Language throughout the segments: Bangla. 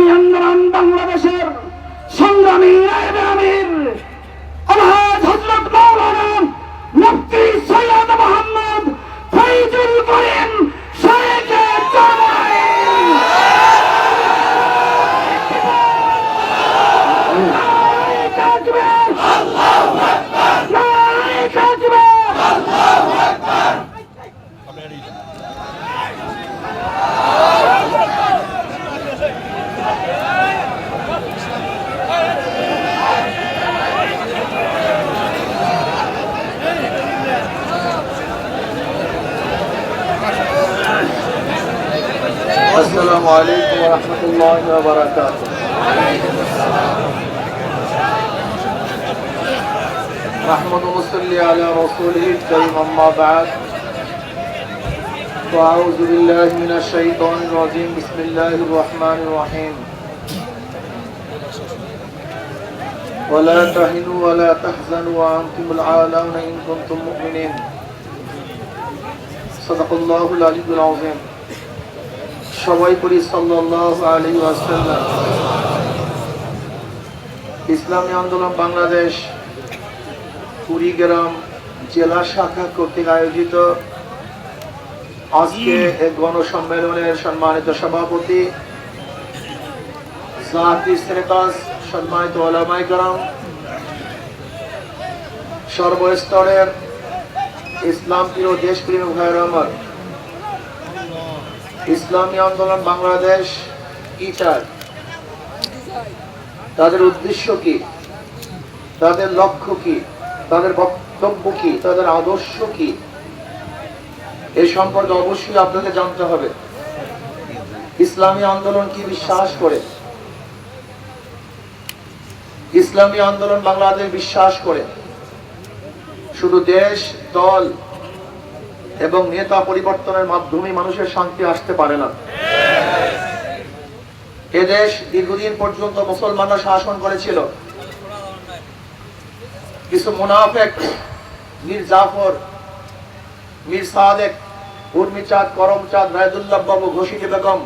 ইসলামী আন্দোলন السلام عليكم ورحمة الله وبركاته نحمد ونصلي على رسوله الكريم أما بعد فأعوذ بالله من الشيطان الرجيم بسم الله الرحمن الرحيم ولا تهنوا ولا تحزنوا وأنتم العالون إن كنتم مؤمنين صدق الله العلي العظيم সবাই করি সাল্লাল্লাহু ইসলামী আন্দোলন বাংলাদেশ কুড়িগ্রাম জেলা শাখা কর্তৃক আয়োজিত। আজকে গণসম্মেলনের সম্মানিত সভাপতি জাহাদি সম্মানিত ওলামাই সর্বস্তরের ইসলাম প্রিয় দেশপ্রেমী ভাইয়ের আমার। ইসলামী আন্দোলন বাংলাদেশ কি চায় তাদের উদ্দেশ্য কি? তাদের লক্ষ্য কি? তাদের বক্তব্য কি? তাদের আদর্শ কি? এ সম্পর্কে অবশ্যই আপনাকে জানতে হবে। ইসলামী আন্দোলন কি বিশ্বাস করে? ইসলামী আন্দোলন বাংলাদেশ বিশ্বাস করে। শুধু দেশ, দল এবং নেতা পরিবর্তনের মাধ্যমে মানুষের শান্তি আসতে পারে না। এদেশ দীর্ঘদিন পর্যন্ত মুসলমানরা শাসন করেছিল। কিছু মুনাফেক, মীর জাফর, মীর সাদেক উর্মি চাঁদ করম চাঁদ রায়দুল্লাহ বাবু, ঘোষিত বেগম,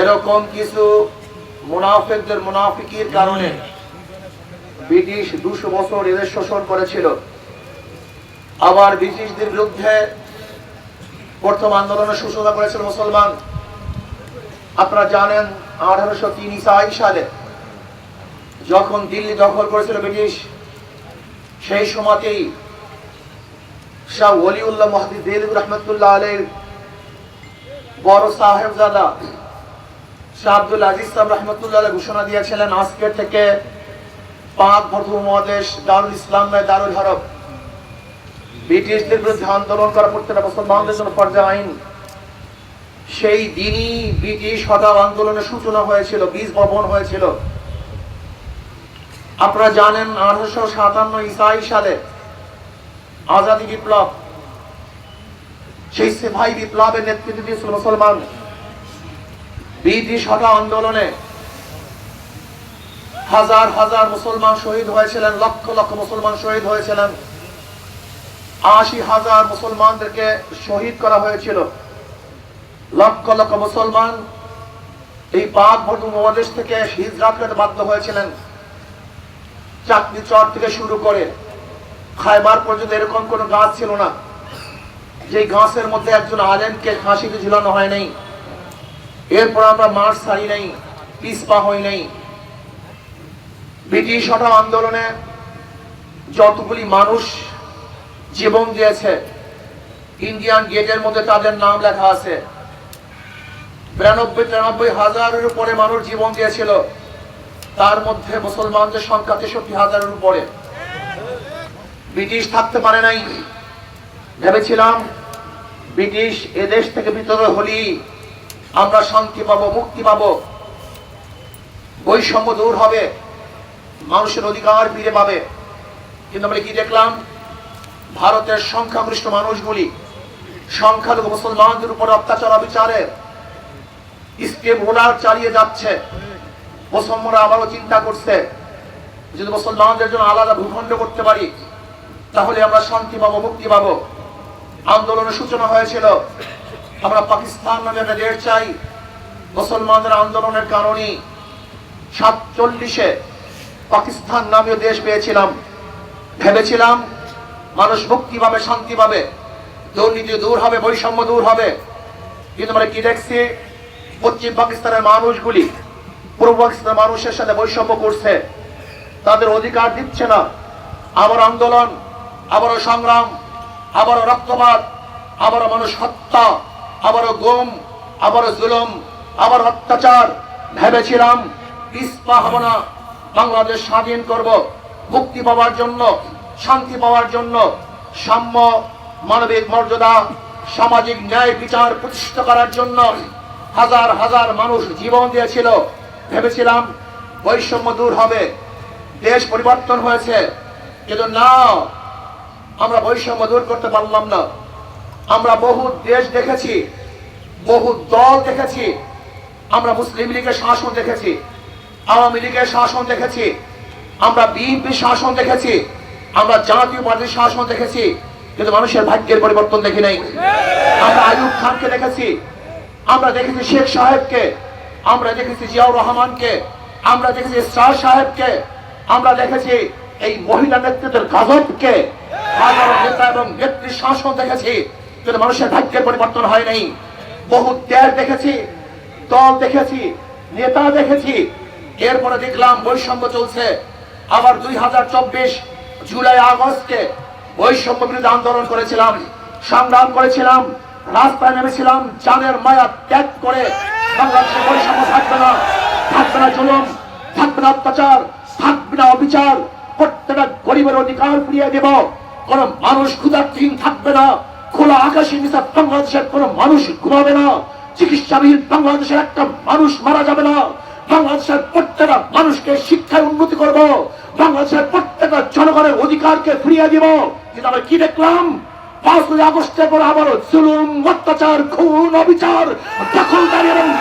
এরকম কিছু মুনাফেকদের, মুনাফিকির কারণে ব্রিটিশ দুশো বছর এদের শোষণ করেছিল। আবার ব্রিটিশদের বিরুদ্ধে প্রথম আন্দোলনের সূচনা করেছিল মুসলমান। আপনারা জানেন আঠারোশো তিন ইসাই সালে যখন দিল্লি দখল করেছিল ব্রিটিশ, সেই সময়তেই শাহ ওলিউল্লাহ মহাদি দেলু রহমতুল্লাহ আলের বড় সাহেবজাদা শাহ আব্দুল আজিজ সাহেব রহমতুল্লাহ ঘোষণা দিয়েছিলেন, আজকের থেকে পাক ভর্ত মহাদেশ দারুল ইসলাম দারুল হরব ব্রিটিশদের বিরুদ্ধে আন্দোলন করা প্রত্যেকটা মুসলমানদের জন্য পর্যায়ে আইন। সেই দিনই ব্রিটিশ হঠাৎ আন্দোলনের সূচনা হয়েছিল, বীজ বপন হয়েছিল। আপনারা জানেন আঠারোশো সাতান্ন ইসাই সালে আজাদি বিপ্লব, সেই সেভাই বিপ্লবের নেতৃত্ব দিয়েছিল মুসলমান। ব্রিটিশ হঠাৎ আন্দোলনে হাজার হাজার মুসলমান শহীদ হয়েছিলেন, লক্ষ লক্ষ মুসলমান শহীদ হয়েছিলেন। আশি হাজার মুসলমানদেরকে শহীদ করা হয়েছিল। লক্ষ লক্ষ মুসলমান এই পাক ভর্তু মহাদেশ থেকে হিজরাত করতে বাধ্য হয়েছিলেন। চাকরি চর থেকে শুরু করে খাইবার পর্যন্ত এরকম কোন গাছ ছিল না। যে গাছের মধ্যে একজন আলেমকে ফাঁসিতে ঝুলানো হয় নাই। এরপর আমরা মার্চ ছাড়ি নাই পিসপা হই নাই। ব্রিটিশ আন্দোলনে যতগুলি মানুষ জীবন দিয়েছে। ইন্ডিয়ান গেটের মধ্যে তাদের নাম লেখা আছে। বিরানব্বই, তিরানব্বই হাজারের উপরে মানুষ জীবন দিয়েছিল। তার মধ্যে মুসলমানদের সংখ্যা তেষট্টি হাজারের উপরে। ব্রিটিশ থাকতে পারে নাই। ভেবেছিলাম, ব্রিটিশ এদেশ থেকে ভিতরে হলি আমরা শান্তি পাবো, মুক্তি পাবো। বৈষম্য দূর হবে। মানুষের অধিকার ফিরে পাবে। কিন্তু আমরা কি দেখলাম? ভারতের সংখ্যাগরিষ্ঠ মানুষগুলি সংখ্যালঘু মুসলমানদের উপর অত্যাচার, অবিচারে স্টেপ হোলার চালিয়ে যাচ্ছে। মুসলমানরা আবারও চিন্তা করছে, যদি মুসলমানদের জন্য আলাদা ভূখণ্ড করতে পারি, তাহলে আমরা শান্তি পাবো, মুক্তি পাবো। আন্দোলনের সূচনা হয়েছিল, আমরা পাকিস্তান নামে একটা দেশ চাই। মুসলমানদের আন্দোলনের কারণে সাতচল্লিশে পাকিস্তান নামীয় দেশ পেয়েছিলাম। ভেবেছিলাম মানুষ মুক্তি পাবে, শান্তি পাবে। দুর্নীতি দূর হবে, বৈষম্য দূর হবে। কিন্তু মানে কি দেখছি? পশ্চিম পাকিস্তানের মানুষগুলি, পূর্ব পাকিস্তানের মানুষের সাথে বৈষম্য করছে। তাদের অধিকার দিচ্ছে না। আবার আন্দোলন, আবারও সংগ্রাম, আবারও রক্তপাত, আবারও মানুষ হত্যা, আবারও গুম, আবারও জুলুম, আবার অত্যাচার। ভেবেছিলাম পিসপা হব না। বাংলাদেশ স্বাধীন করব, মুক্তি পাওয়ার জন্য শান্তি পাওয়ার জন্য সাম্য, মানবিক মর্যাদা, সামাজিক ন্যায় বিচার প্রতিষ্ঠা করার জন্য হাজার হাজার মানুষ জীবন দিয়েছিল। ভেবেছিলাম বৈষম্য দূর হবে, দেশ পরিবর্তন হয়েছে। কিন্তু না, আমরা বৈষম্য দূর করতে পারলাম না। আমরা বহু দেশ দেখেছি, বহু দল দেখেছি, আমরা মুসলিম লীগের শাসন দেখেছি, আওয়ামী লীগের শাসন দেখেছি, আমরা বিএনপি শাসন দেখেছি। আমরা জাতীয় পার্টির শাসন দেখেছি, কিন্তু মানুষের ভাগ্যের পরিবর্তন দেখি নাই। আমরা আয়ুব খানকে দেখেছি, আমরা দেখেছি শেখ সাহেবকে, আমরা দেখেছি জিয়াউর রহমানকে, আমরা দেখেছি শাহ সাহেবকে, আমরা দেখেছি এই মহিলা নেতৃত্বের গাজবকে নেতা এবং নেত্রী শাসন দেখেছি, কিন্তু মানুষের ভাগ্যের পরিবর্তন হয় নাই। বহু ত্যাগ দেখেছি, দল দেখেছি, নেতা দেখেছি, এরপরে দেখলাম বৈষম্য চলছে। আবার দুই হাজার চব্বিশ জুলাই আগস্টে বৈষম্য বিরুদ্ধে আন্দোলন করেছিলাম, সংগ্রাম করেছিলাম, রাস্তায় নেমেছিলাম জানের মায়া ত্যাগ করে বাংলাদেশে বৈষম্য থাকবে না থাকবে না জুলুম, থাকবে না অত্যাচার, থাকবে না অবিচার, প্রত্যেকটা গরিবের অধিকার ফিরিয়ে দেব। কোন মানুষ ক্ষুধার্থহীন থাকবে না, খোলা আকাশের নিচে বাংলাদেশের কোন মানুষ ঘুমাবে না, চিকিৎসাবিহীন বাংলাদেশের একটা মানুষ মারা যাবে না, বাংলাদেশের প্রত্যেকটা মানুষকে শিক্ষায় উন্নতি করব বাংলাদেশের প্রত্যেকটা জনগণের অধিকারকে ফিরিয়ে দিব। কিন্তু আমরা কি দেখলাম? পাঁচই আগস্টের পর আবারও জুলুম, অত্যাচার, খুন, অবিচার, দখলদারি এবং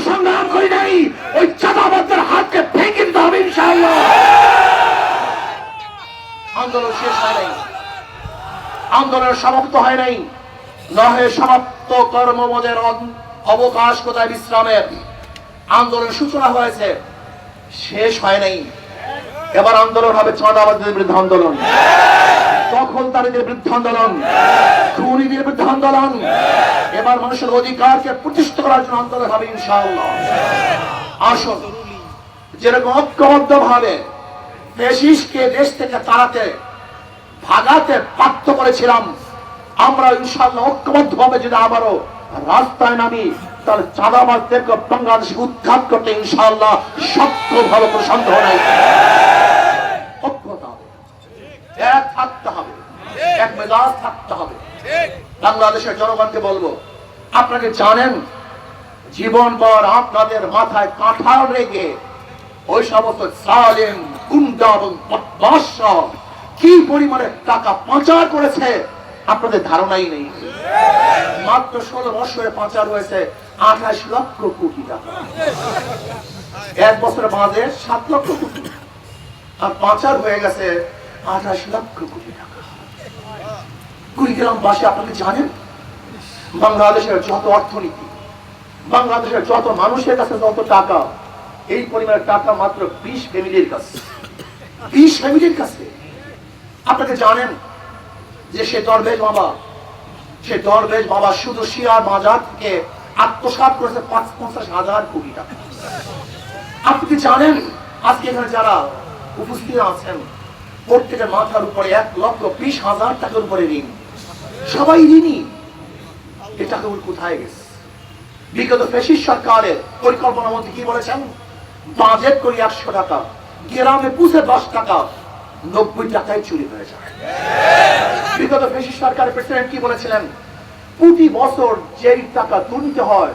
সংগ্রাম করি নাই। ওই হাতকে দিতে হবে আন্দোলন শেষ হয় নাই। আন্দোলন সমাপ্ত হয় নাই। নহে সমাপ্ত কর্মমদের অন- অবকাশ কোথায় বিশ্রামের? আন্দোলন সূচনা হয়েছে। শেষ হয় নাই। এবার আন্দোলন হবে চাঁদাবাদের বিরুদ্ধে আন্দোলন। দখলদারীদের বিরুদ্ধে আন্দোলন। খুনিদের বিরুদ্ধে আন্দোলন। এবার মানুষের অধিকারকে প্রতিষ্ঠা করার জন্য আন্দোলন হবে ইনশাআল্লাহ। আসুন, যেরকম ঐক্যবদ্ধ ভাবে দেশিসকে দেশ থেকে তাড়াতে, ভাগাতে বাধ্য করেছিলাম, আমরা ইনশাল্লাহ ঐক্যবদ্ধ ভাবে যদি আবারও রাস্তায় নামি তাহলে চাঁদাবাজদেরকে বাংলাদেশ উৎখাত করতে ইনশাল্লাহ সত্য ভালো সন্দেহ হবে। বাংলাদেশের জনগণকে বলব, আপনাকে জানেন জীবনভর আপনাদের মাথায় কাঁঠাল রেগে ওই সমস্ত সালেম গুন্ডা এবং কি পরিমাণে টাকা পাচার করেছে আপনাদের ধারণাই নেই। মাত্র ষোলো বছরে পাচার হয়েছে আঠাশ লক্ষ কোটি টাকা। এক বছরে বাঁধে সাত লক্ষ কোটি। আর পাচার হয়ে গেছে আঠাশ লক্ষ কোটি টাকা। কুড়িগ্রাম বাসী আপনাকে জানেন, বাংলাদেশের যত অর্থনীতি, বাংলাদেশের যত মানুষের কাছে যত টাকা, এই পরিমাণের টাকা মাত্র বিশ ফ্যামিলির কাছে। বিশ ফ্যামিলির কাছে। আপনাকে জানেন যে সে দরবেশ বাবা, সে দরবেশ বাবা শুধু শিয়ার বাজার থেকে আত্মসাৎ করেছে পাঁচ পঞ্চাশ হাজার কোটি টাকা। আপনি জানেন আজকে এখানে যারা উপস্থিত আছেন, প্রত্যেকের মাথার উপরে এক লক্ষ বিশ হাজার টাকার উপরে ঋণ। সবাই ঋণী। এই টাকাগুলো কোথায় গেছে? বিগত ফেসিস সরকারের পরিকল্পনা মধ্যে কি বলেছেন? বাজেট করি একশো টাকা, গ্রামে পুষে দশ টাকা, নব্বই টাকায় চুরি হয়ে যায়। বিগত ফেসিস সরকারের প্রেসিডেন্ট কি বলেছিলেন? প্রতি বছর যেই টাকা দুর্নীতি হয়,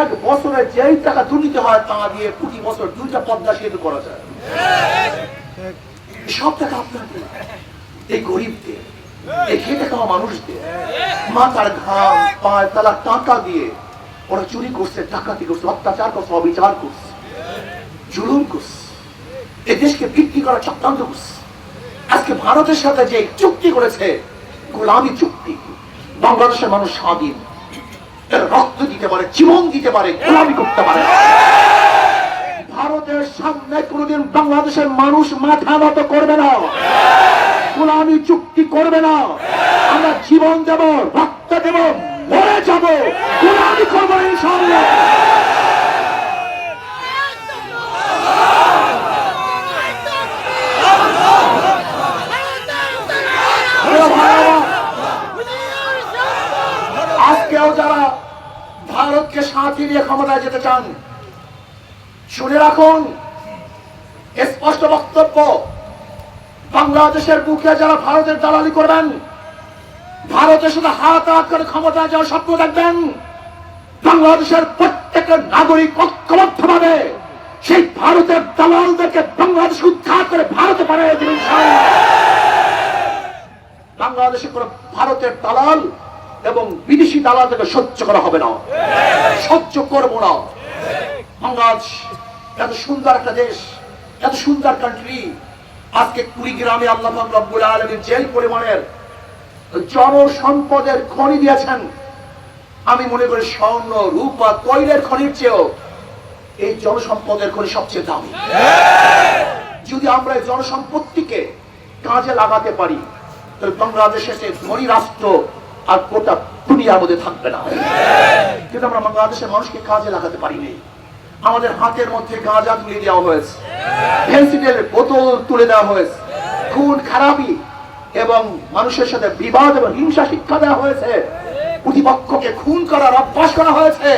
এক বছরে যেই টাকা দুর্নীতি হয়, তা দিয়ে প্রতি বছর দুইটা পদ্মা সেতু করা যায়। সব টাকা আপনাদের, এই গরিবদের, এই খেটে খাওয়া মানুষদের, মাথার ঘাম, পায় তালা, টাকা দিয়ে ওরা চুরি করছে, ডাকাতি করছে, অত্যাচার করছে, অবিচার করছে, জুলুম করছে এই দেশকে বিক্রি করার চক্রান্ত করছে। আজকে ভারতের সাথে যে চুক্তি করেছে, গোলামি চুক্তি, বাংলাদেশের মানুষ স্বাধীন। রক্ত দিতে পারে, জীবন দিতে পারে, গোলামি করতে পারে। ভারতের সামনে কোনোদিন বাংলাদেশের মানুষ মাথা নত করবে না। গোলামি চুক্তি করবে না। আমরা জীবন দেব, রক্ত দেব, মরে যাব। গোলামি করব না ইনশাআল্লাহ প্রিয় ভাইয়েরা, আজকেও যারা সাথে নিয়ে ক্ষমতায় যেতে চান শুনে রাখুন স্পষ্ট বক্তব্য, বাংলাদেশের বুকে যারা ভারতের দালালি করবেন ভারতের সাথে হাত হাত করে ক্ষমতায় যাওয়ার স্বপ্ন দেখবেন, বাংলাদেশের প্রত্যেকের নাগরিক ঐক্যবদ্ধভাবে সেই ভারতের দালালদেরকে বাংলাদেশ উদ্ধার করে ভারতে পাঠিয়ে ইনশাআল্লাহ। বাংলাদেশে ভারতের দালাল এবং বিদেশি দালাল থেকে সহ্য করা হবে না। সহ্য করব না। বাংলাদেশ, এত সুন্দর একটা দেশ, এত সুন্দর কান্ট্রি আজকে কুড়িগ্রামে আল্লাহ রব্বুল আলমীর জেল পরিমাণের জনসম্পদের খনি দিয়েছেন। আমি মনে করি স্বর্ণ, রূপা তৈলের খনির চেয়েও এই জনসম্পদের খনি সবচেয়ে দামি। যদি আমরা এই জনসম্পত্তিকে কাজে লাগাতে পারি, তাহলে বাংলাদেশের সে ধনী রাষ্ট্র আর গোটা দুনিয়ার মধ্যে থাকবে না। কিন্তু আমরা বাংলাদেশের মানুষকে কাজে লাগাতে পারিনি আমাদের হাতের মধ্যে গাঁজা তুলে দেওয়া হয়েছে। ফেন্সিডেলের বোতল তুলে দেওয়া হয়েছে। খুন, খারাপি এবং মানুষের সাথে বিবাদ এবং হিংসা শিক্ষা দেওয়া হয়েছে। প্রতিপক্ষকে খুন করার অভ্যাস করা হয়েছে।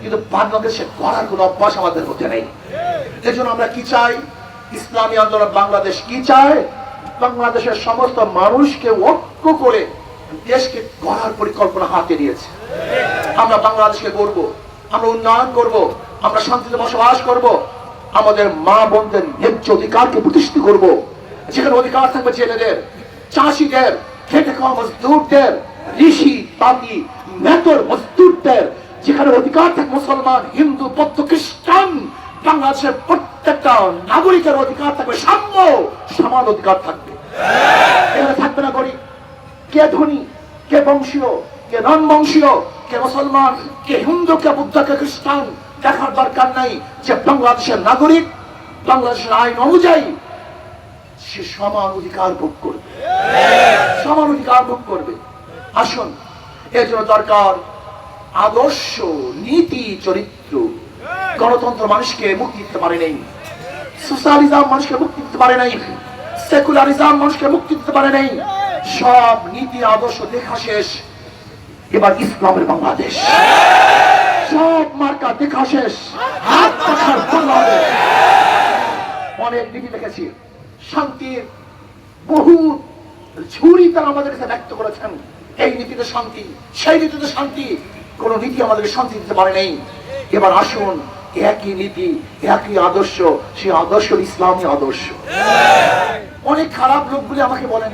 কিন্তু বাংলাদেশে করার কোনো অভ্যাস আমাদের মধ্যে নেই। এজন্য আমরা কি চাই? ইসলামী আন্দোলন বাংলাদেশ কি চায়? বাংলাদেশের সমস্ত মানুষকে ঐক্য করে দেশকে গড়ার পরিকল্পনা হাতে নিয়েছে। আমরা বাংলাদেশকে গড়ব, আমরা উন্নয়ন করব, আমরা শান্তিতে বসবাস করব, আমাদের মা বোনদের ন্যায্য অধিকারকে প্রতিষ্ঠিত করব। যেখানে অধিকার থাকবে ছেলেদের, চাষিদের, খেটে খাওয়া মজদুরদের ঋষি তাঁতি মেতর মজদুরদের, যেখানে অধিকার থাকবে মুসলমান, হিন্দু, বৌদ্ধ, খ্রিস্টান, বাংলাদেশের প্রত্যেকটা নাগরিকের অধিকার থাকবে সাম্য, সমান অধিকার থাকবে। এখানে থাকবে না গরিব কে ধনী, কে বংশীয়, কে নন বংশীয় কে মুসলমান, কে হিন্দু, কে বুদ্ধ, কে খ্রিস্টান, দেখার দরকার নাই যে বাংলাদেশের নাগরিক, বাংলাদেশের আইন অনুযায়ী সে সমান অধিকার ভোগ করবে। সমান অধিকার ভোগ করবে। আসুন, এর জন্য দরকার আদর্শ, নীতি, চরিত্র। গণতন্ত্র মানুষকে মুক্তি দিতে পারে নাই। সোশ্যালিজম মানুষকে মুক্তি দিতে পারে নাই। সেকুলারিজম মানুষকে মুক্তি দিতে পারে নাই। সব নীতি, আদর্শ দেখা শেষ। এবার ইসলামের বাংলাদেশ। সব মার্কা দেখা শেষ। হাত পাখার বাংলাদেশ। অনেক নীতি দেখেছি। শান্তির বহু ঝুড়ি তারা আমাদের কাছে ব্যক্ত করেছেন। এই নীতিতে শান্তি, সেই নীতিতে শান্তি। কোন নীতি আমাদেরকে শান্তি দিতে পারে নেই। এবার আসুন, একই নীতি, একই আদর্শ, সেই আদর্শ ইসলামী আদর্শ। অনেক খারাপ লোকগুলি আমাকে বলেন।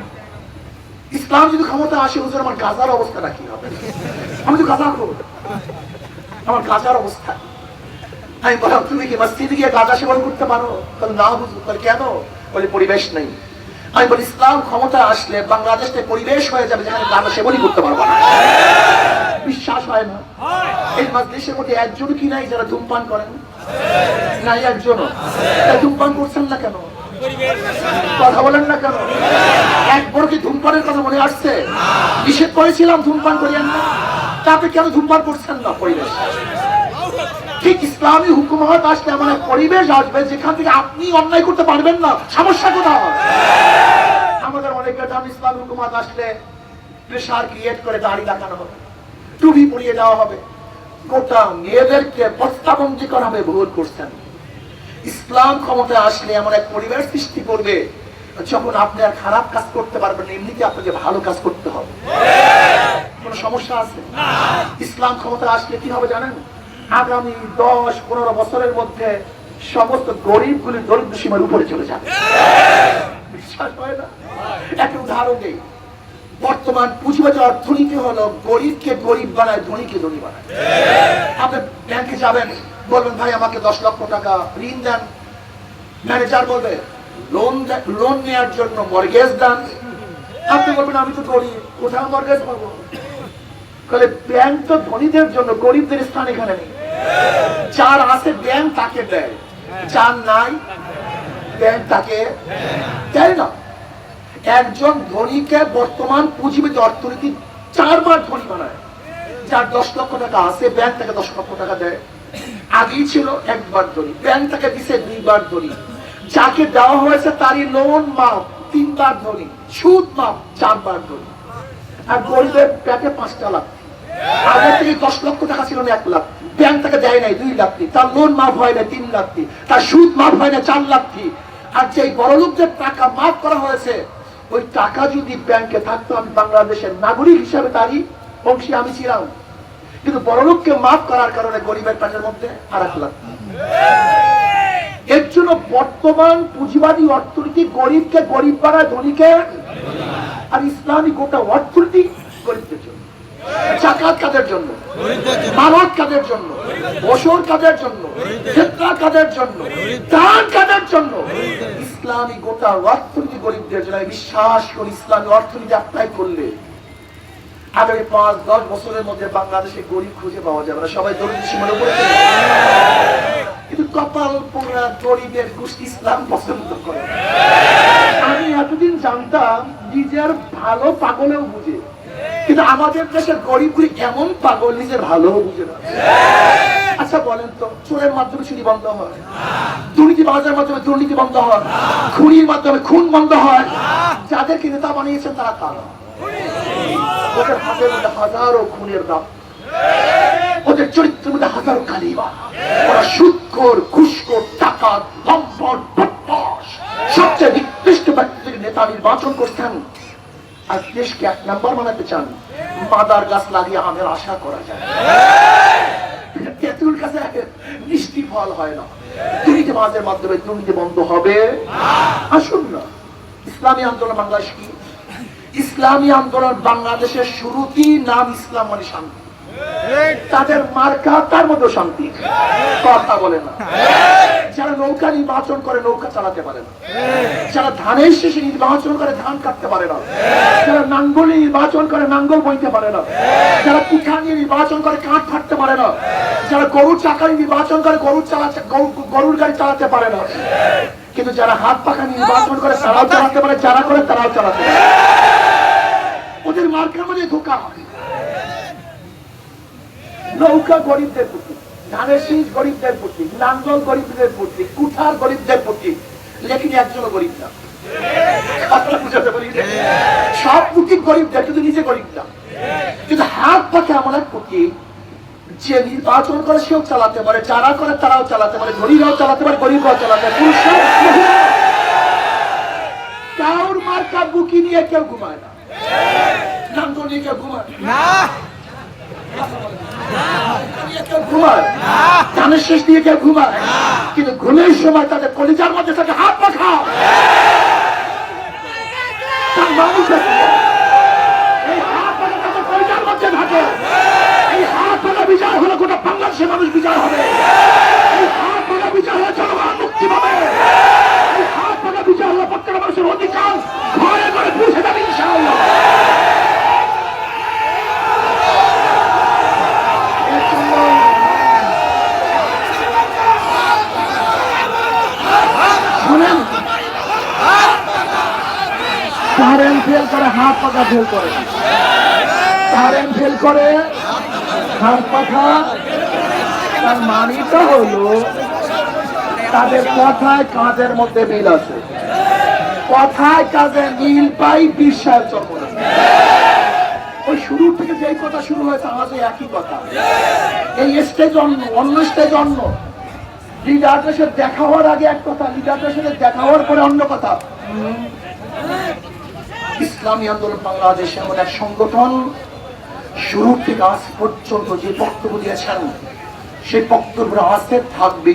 ইসলাম যদি ক্ষমতা আসে, হুজুর, আমার গাজার অবস্থাটা কি হবে? আমি তো গাজা করব। আমার গাজার অবস্থা আমি বললাম তুমি কি মসজিদে গিয়ে গাঁজা সেবন করতে পারো? তাহলে না বুঝব তাহলে কেন? বলে, পরিবেশ নেই। আমি বলি, ইসলাম ক্ষমতা আসলে বাংলাদেশে পরিবেশ হয়ে যাবে যেখানে গাঁজা সেবনই করতে পারব না। বিশ্বাস হয় না। এই দেশের মধ্যে একজন কি নাই যারা ধূমপান করেন? নাই একজন। ধূমপান করছেন না কেন? কথা বলেন না কেন? একবার কি ধূমপানের কথা মনে আসছে। নিষেধ করেছিলাম ধূমপান করিয়েন না। তাতে কেন ধূমপান করছেন না পরিবেশ? ঠিক ইসলামী হুকুমত আসলে এমন এক পরিবেশ আসবে যেখান থেকে আপনি অন্যায় করতে পারবেন না। সমস্যা কোথাও আমাদের অনেক জান, ইসলামী হুকুমত আসলে প্রেশার ক্রিয়েট করে দাড়ি লাগানো হবে, টুপি পরিয়ে দেওয়া হবে। গোটা মেয়েদেরকে বস্তাবন্দি করা হবে, ভুল করছেন। ইসলাম ক্ষমতা আসলে এমন এক পরিবেশ সৃষ্টি করবে, যখন আপনি আর খারাপ কাজ করতে পারবেন এমনিতে আপনাকে ভালো কাজ করতে হবে। কোন সমস্যা আছে? ইসলাম ক্ষমতা আসলে কি হবে জানেন? আগামী দশ, পনেরো বছরের মধ্যে সমস্ত গরিবগুলি দরিদ্র সীমার উপরে চলে যাবে। বিশ্বাস না? একটা উদাহরণ দেই। বর্তমান পুঁজিবাজার অর্থনীতি হলো গরিবকে গরিব বানায়, ধনীকে ধনী বানায়। আপনি ব্যাংকে যাবেন বলবেন ভাই, আমাকে দশ লক্ষ টাকা ঋণ দেন। ম্যানেজার বলবে, লোন লোন নেওয়ার জন্য মর্গেজ দেন। আপনি বলবেন, আমি তো গরিব কোথাও মর্গেজ পাবো? বলে ব্যাংক তো ধনীদের জন্য, গরিবদের স্থান এখানে নেই। যার আছে ব্যাংক তাকে দেয়, যার নাই, ব্যাংক তাকে দেয় না। একজন ধনীকে বর্তমান পুঁজিবিদ অর্থনীতি চারবার ধনী বানায়। যার দশ লক্ষ টাকা আছে, ব্যাংক তাকে দশ লক্ষ টাকা দেয়। আগেই ছিল একবার ধনী। ব্যাংক তাকে দিছে দুইবার ধনী। যাকে দেওয়া হয়েছে তারই লোন মাপ, তিনবার ধনী, সুদ মাপ, চারবার ধনী। আর গরিবের ব্যাংকে পাঁচটা লাখ। আগে থেকে দশ লক্ষ টাকা ছিল না এক লাখ। ব্যাংক তাকে দেয় নাই দুই লাখ তার লোন মাফ হয় না তিন লাখ তার সুদ মাফ হয় না চার লাখ আর যে বড়লোকদের টাকা মাফ করা হয়েছে, ওই টাকা যদি ব্যাংকে থাকতো, আমি বাংলাদেশের নাগরিক হিসাবে তারই অংশী আমি ছিলাম। কিন্তু বড়লোককে মাফ করার কারণে গরিবের পেটের মধ্যে এক লাখ এর জন্য বর্তমান পুঁজিবাদী অর্থনীতি গরিবকে গরিব বাড়ায় ধনীকে আর ইসলামী গোটা অর্থনীতি গরিবদের জন্য। জাকাত কাদের জন্য? মানত কাদের জন্য? বসর কাদের জন্য? ফেতরা কাদের জন্য? দান কাদের জন্য? ইসলামী গোটা অর্থনীতি গরিবদের জন্য। বিশ্বাস করি, ইসলামী অর্থনীতি অ্যাপ্লাই করলে আগামী পাঁচ, দশ বছরের মধ্যে বাংলাদেশে গরিব খুঁজে পাওয়া যাবে না। সবাই দরিদ্র সীমার উপরে কিন্তু কপাল পোড়া গরিবের গোষ্ঠী ইসলাম পছন্দ করে। আমি এতদিন জানতাম, নিজের ভালো পাগলেও বুঝে। কিন্তু আমাদের দেশের গরিবগুলি এমন পাগল, নিজের ভালো বুঝে না। আচ্ছা বলেন তো, চোরের মাধ্যমে চুরি বন্ধ হয়? দুর্নীতি বাজার মাধ্যমে দুর্নীতি বন্ধ হয়? খুনির মাধ্যমে খুন বন্ধ হয়? যাদেরকে নেতা বানিয়েছেন তারা কারা? ওদের হাতের মধ্যে হাজারো খুনের দাম ওদের চরিত্রের মধ্যে হাজারো কালিমা। ওরা সুৎকর ঘুষকর টাকা বদমাস সবচেয়ে নিকৃষ্ট ব্যক্তি থেকে নেতা নির্বাচন করছেন আর দেশকে এক নাম্বার বানাতে চান, মাদার গাছ লাগিয়ে আমের আশা করা যায়। তেঁতুল গাছে মিষ্টি ফল হয় না। দুর্নীতি মাঝের মাধ্যমে দুর্নীতি বন্ধ হবে। আসুন না। ইসলামী আন্দোলন বাংলাদেশ কি? ইসলামী আন্দোলন বাংলাদেশের শুরুতেই নাম ইসলাম মানে শান্তি। তাদের মার্কা, তার মধ্যে শান্তি। কথা বলে না। যারা নৌকা নির্বাচন করে, নৌকা চালাতে পারে না। যারা ধানের শেষে নির্বাচন করে, ধান কাটতে পারে না। যারা নাঙ্গল নির্বাচন করে, নাঙ্গল বইতে পারে না। যারা কুঠা নিয়ে নির্বাচন করে, কাঠ ফাটতে পারে না। যারা গরুর চাকা নির্বাচন করে গরুর চালাতে, গরু- গরুর গাড়ি চালাতে পারে না। কিন্তু যারা হাত পাখা নির্বাচন করে, তারাও চালাতে পারে, যারা করে, তারাও চালাতে পারে। ওদের মার্কার মধ্যে ধোকা হয় নৌকা গরিবদের প্রতি, ধানের শীষ গরিবদের প্রতি নাঙ্গল গরিবদের প্রতি, কুঠার গরিবদের প্রতি, লেকিন একজনও গরিব না? সব কিন্তু নিজে গরিব না কিন্তু হাত পাখে এমন এক যে নির্বাচন করে সেও চালাতে পারে, যারা করে তারাও চালাতে পারে, ধনীরাও চালাতে পারে, গরিবরাও চালাতে পারে মহিলারাও। মার্কা বুকি নিয়ে কেউ ঘুমায় না নাঙ্গল নিয়ে না। নিয়ে কেউ ঘুমায়? ধানের শেষ দিয়ে কেউ ঘুমায়? কিন্তু ঘুমের সময় তাদের কলিজার মধ্যে তাকে হাত পাখাও। তার মানুষ এই হাত পাখা তাদের কলিজার মধ্যে থাকে এই হাত পাখা বিচার হলে গোটা বাংলাদেশের মানুষ বিচার হবে এই হাত পাখা বিচার হলে জনগণ মুক্তি পাবে এই হাত পাখা বিচার হলে প্রত্যেকটা মানুষের অধিকার ঘরে ঘরে পৌঁছে যাবে ইনশাআল্লাহ এর জন্য শুনেন কারেন্ট ফেল করে হাত পাখা ফেল করে কারেন্ট ফেল করে হাত পাখা তার মানিটা হলো তাদের কথায় কাজের মধ্যে মিল আছে। কথায় কাজে মিল পাই বিশ্বাস জন্ম ওই শুরু থেকে কথা শুরু হয়েছে আমাদের একই কথা। এই স্টেজ অন্য অন্য স্টেজ অন্য লিডারদের সাথে দেখা হওয়ার আগে এক কথা লিডারদের সাথে দেখা হওয়ার পরে অন্য কথা। ইসলামী আন্দোলন বাংলাদেশ এমন এক সংগঠন শুরু থেকে আজ পর্যন্ত যে বক্তব্য দিয়েছেন, সেই বক্তব্য আসতে থাকবে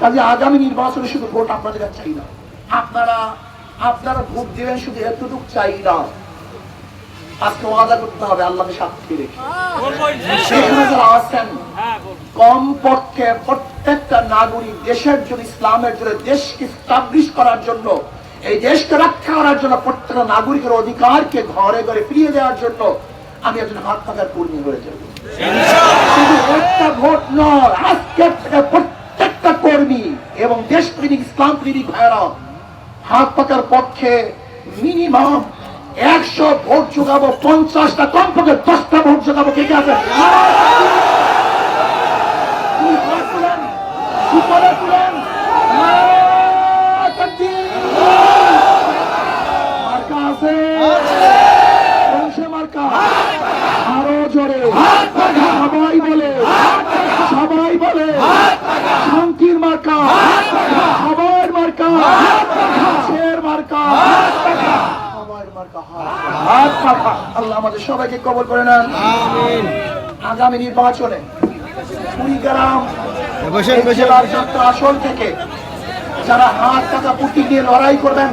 কাজে আগামী নির্বাচনে শুধু ভোট আপনাদের কাছে চাই না। আপনারা আপনারা ভোট দেবেন শুধু এতটুকু চাই না। আজকে ওয়াদা করতে হবে আল্লাহকে সাক্ষী রেখে। সেখানে যারা কমপক্ষে প্রত্যেকটা নাগরিক দেশের জন্য, ইসলামের জন্য, দেশকে স্টাবলিশ করার জন্য এই দেশকে রক্ষা করার জন্য প্রত্যেকটা নাগরিকের অধিকারকে ঘরে ঘরে ফিরিয়ে দেওয়ার জন্য আমি একজন হাত পাকার কর্মী হয়ে যাব। একটা ভোট নয়, আজকের থেকে প্রত্যেকটা কর্মী এবং দেশপ্রেমিক ইসলাম প্রেমিক ভাইরা হাত পাকার পক্ষে মিনিমাম একশো ভোট যোগাবো পঞ্চাশটা কমপক্ষে দশটা ভোট যোগাবো কে কে আছে দুই হাত তুলেন, উপরে তুলেন। নারায়ণ তাকবীর। মার্কা আছে বংশে মার্কা আরও জোরে সবাই বলে সবাই বলে শান্তির মার্কা। সবার মার্কা। শের মার্কা। হাত পাখা আল্লাহ আমাদের সবাইকে কবল করে নেন। আগামী নির্বাচনে কুড়িগ্রাম। জেলার আসল থেকে যারা হাত টাকা পুটি দিয়ে লড়াই করবেন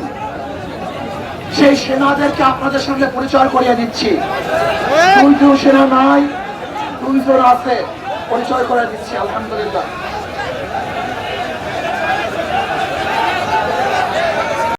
সেই সেনাদেরকে আপনাদের সঙ্গে পরিচয় করিয়ে দিচ্ছি। দুইজন সেনা নাই, দুইজন আছে, পরিচয় করে দিচ্ছি, আলহামদুলিল্লাহ।